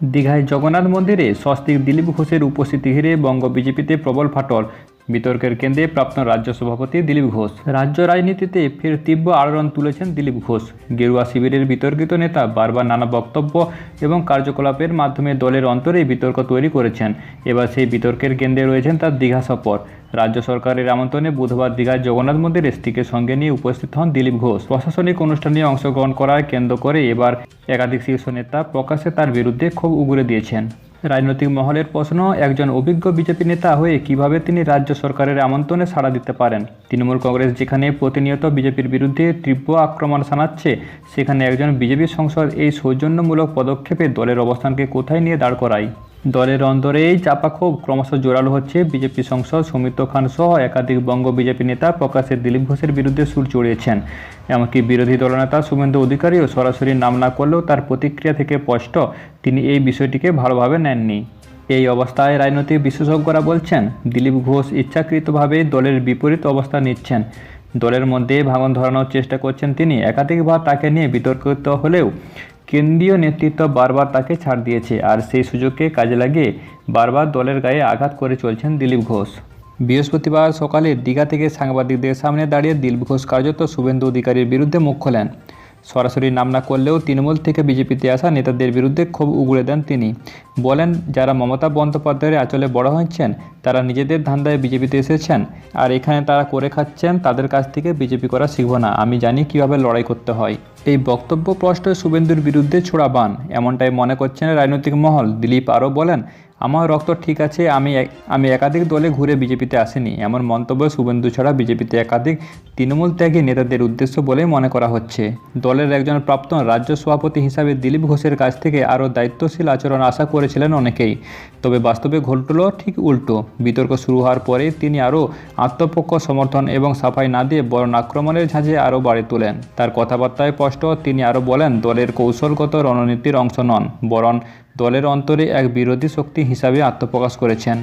দীঘায় জগন্নাথ মন্দিরে স্বস্তিক দিলীপ ঘোষের উপস্থিতি ঘিরে বঙ্গ বিজেপিতে প্রবল ফাটল। বিতর্কের কেন্দ্রে প্রাক্তন রাজ্য সভাপতি দিলীপ ঘোষ। রাজ্য রাজনীতিতে ফের তীব্র আলোড়ন তুলেছেন দিলীপ ঘোষ। গেরুয়া শিবিরের বিতর্কিত নেতা বারবার নানা বক্তব্য এবং কার্যকলাপের মাধ্যমে দলের অন্তরেই বিতর্ক তৈরি করেছেন। এবার সেই বিতর্কের কেন্দ্রে রয়েছেন তার দীঘা সফর। রাজ্য সরকারের আমন্ত্রণে বুধবার দীঘার জগন্নাথ মন্দিরে স্ত্রীকে সঙ্গে নিয়ে উপস্থিত হন দিলীপ ঘোষ। প্রশাসনিক অনুষ্ঠানে অংশগ্রহণ করার কেন্দ্র করে এবার একাধিক শীর্ষ নেতা প্রকাশ্যে তার বিরুদ্ধে ক্ষোভ উগরে দিয়েছেন। রাজনৈতিক মহলের প্রশ্ন, একজন অভিজ্ঞ বিজেপি নেতা হয়ে কীভাবে তিনি রাজ্য সরকারের আমন্ত্রণে সাড়া দিতে পারেন? তৃণমূল কংগ্রেস যেখানে প্রতিনিয়ত বিজেপির বিরুদ্ধে তীব্র আক্রমণ শানাচ্ছে, সেখানে একজন বিজেপি সংসদ এই সৌজন্যমূলক পদক্ষেপে দলের অবস্থানকে কোথায় নিয়ে দাঁড় করায়? দলের অন্তরে এই চাপা ক্ষোভ ক্রমশ জোরালো হচ্ছে। বিজেপি সংসদ সৌমিত্র খান সহ একাধিক বঙ্গ বিজেপি নেতা প্রকাশ্যে দিলীপ ঘোষের বিরুদ্ধে সুর চড়িয়েছেন। এমনকি বিরোধী দলনেতা শুভেন্দু অধিকারীও সরাসরি নাম না করলেও তার প্রতিক্রিয়া থেকে স্পষ্ট তিনি এই বিষয়টিকে ভালোভাবে নেননি। এই অবস্থায় রাজনৈতিক বিশেষজ্ঞরা বলছেন, দিলীপ ঘোষ ইচ্ছাকৃতভাবে দলের বিপরীত অবস্থা নিচ্ছেন। দলের মধ্যে ভাঙন ধরানোর চেষ্টা করছেন তিনি। একাধিকবার তাকে নিয়ে বিতর্কিত হলেও কেন্দ্রীয় নেতৃত্ব বারবার তাকে ছাড় দিয়েছে আর সেই সুযোগকে কাজে লাগিয়ে বারবার দলের গায়ে আঘাত করে চলছেন দিলীপ ঘোষ। বৃহস্পতিবার সকালে দীঘা থেকে সাংবাদিকদের সামনে দাঁড়িয়ে দিলীপ ঘোষ কার্যত শুভেন্দু অধিকারীর বিরুদ্ধে মুখ খোলেন। সরাসরি নাম না করলেও তৃণমূল থেকে বিজেপিতে আসা নেতাদের বিরুদ্ধে ক্ষোভ উগড়ে দেন তিনি। বলেন, যারা মমতা বন্দ্যোপাধ্যায়ের আচলে বড় হয়েছেন, তারা নিজেদের ধান্দায় বিজেপিতে এসেছেন, আর এখানে তারা করে খাচ্ছেন, তাদের কাছ থেকে বিজেপি করা শিখব না। আমি জানি কীভাবে লড়াই করতে হয়। এই বক্তব্য স্পষ্ট শুভেন্দুর বিরুদ্ধে ছোড়া বান। এমনটাই মনে করছেন রাজনৈতিক মহল। দিলীপ আরও বলেন আমার রক্ত ঠিক আছে, আমি আমি একাধিক দলে ঘুরে বিজেপিতে আসিনি। এমন মন্তব্য শুভেন্দু ছাড়া বিজেপিতে একাধিক তৃণমূল ত্যাগী নেতাদের উদ্দেশ্য বলেই মনে করা হচ্ছে। দলের একজন প্রাক্তন রাজ্য সভাপতি হিসাবে দিলীপ ঘোষের কাছ থেকে আরও দায়িত্বশীল আচরণ আশা করেছিলেন অনেকেই। তবে বাস্তবে ঘটল ঠিক উল্টো। বিতর্ক শুরু হওয়ার পরে তিনি আরও আত্মপক্ষ, সমর্থন এবং সাফাই না দিয়ে বরং আক্রমণের ঝাঁঝে আরও বাড়ি তোলেন। তার কথাবার্তায় স্পষ্ট তিনি আরও বলেন, দলের কৌশলগত রণনীতির অংশ নন, বরং দলের অন্তরে এক বিরোধী শক্তি হিসাবে আত্মপ্রকাশ করেছেন।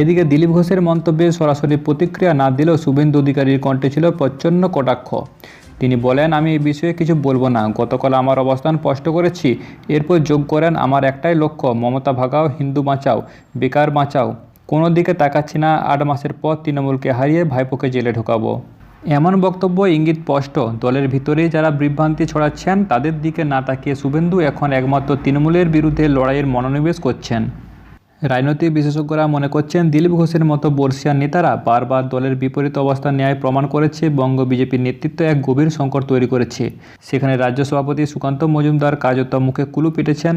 এদিকে দিলীপ ঘোষের মন্তব্যে সরাসরি প্রতিক্রিয়া না দিলেও শুভেন্দু অধিকারীর কণ্ঠে ছিল প্রচ্ছন্ন কটাক্ষ। তিনি বলেন, আমি এই বিষয়ে কিছু বলব না। গতকাল আমার অবস্থান স্পষ্ট করেছি। এরপর যোগ করেন, আমার একটাই লক্ষ্য, মমতা ভাগাও, হিন্দু বাঁচাও, বেকার বাঁচাও। কোনো দিকে তাকাচ্ছি না, আট মাসের পর তৃণমূলকে হারিয়ে ভাইপোকে জেলে ঢোকাবো। এমন বক্তব্য, ইঙ্গিত স্পষ্ট। দলের ভিতরেই যারা বিভ্রান্তি ছড়াচ্ছেন, তাদের দিকে না তাকিয়ে শুভেন্দু এখন একমাত্র তৃণমূলের বিরুদ্ধে লড়াইয়ের মনোনিবেশ করছেন। রাজনৈতিক বিশেষজ্ঞরা মনে করছেন, দিলীপ ঘোষের মতো বর্ষিয়ান নেতারা বারবার দলের বিপরীত অবস্থান ন্যায় প্রমাণ করেছে, বঙ্গ বিজেপির নেতৃত্ব এক গভীর সংকট তৈরি করেছে। সেখানে রাজ্য সভাপতি সুকান্ত মজুমদার কার্যত মুখে কুলু পেটেছেন।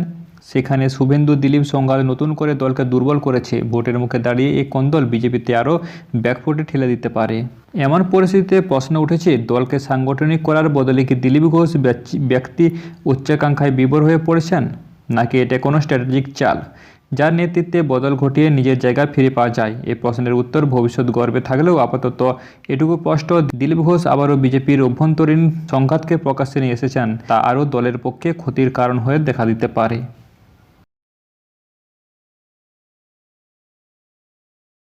সেখানে শুভেন্দু দিলীপ সংঘাত নতুন করে দলকে দুর্বল করেছে। ভোটের মুখে দাঁড়িয়ে এই কোন্দল বিজেপিতে আরও ব্যাকফুটে ঠেলে দিতে পারে? এমন পরিস্থিতিতে প্রশ্ন উঠেছে, দলকে সাংগঠনিক করার বদলে কি দিলীপ ঘোষ ব্যক্তি- উচ্চাকাঙ্ক্ষায় বিভোর হয়ে পড়েছেন? নাকি এটা কোনো স্ট্র্যাটেজিক চাল? যার নেতৃত্বে বদল ঘটিয়ে নিজের জায়গা ফিরে পাওয়া যায়? এই প্রশ্নের উত্তর ভবিষ্যৎ গর্বে থাকলেও আপাতত এটুকু স্পষ্ট, দিলীপ ঘোষ আবারও বিজেপির অভ্যন্তরীণ সংঘাতকে প্রকাশ্যে নিয়ে এসেছেন। তা আরও দলের পক্ষে ক্ষতির কারণ হয়ে দেখা দিতে পারে।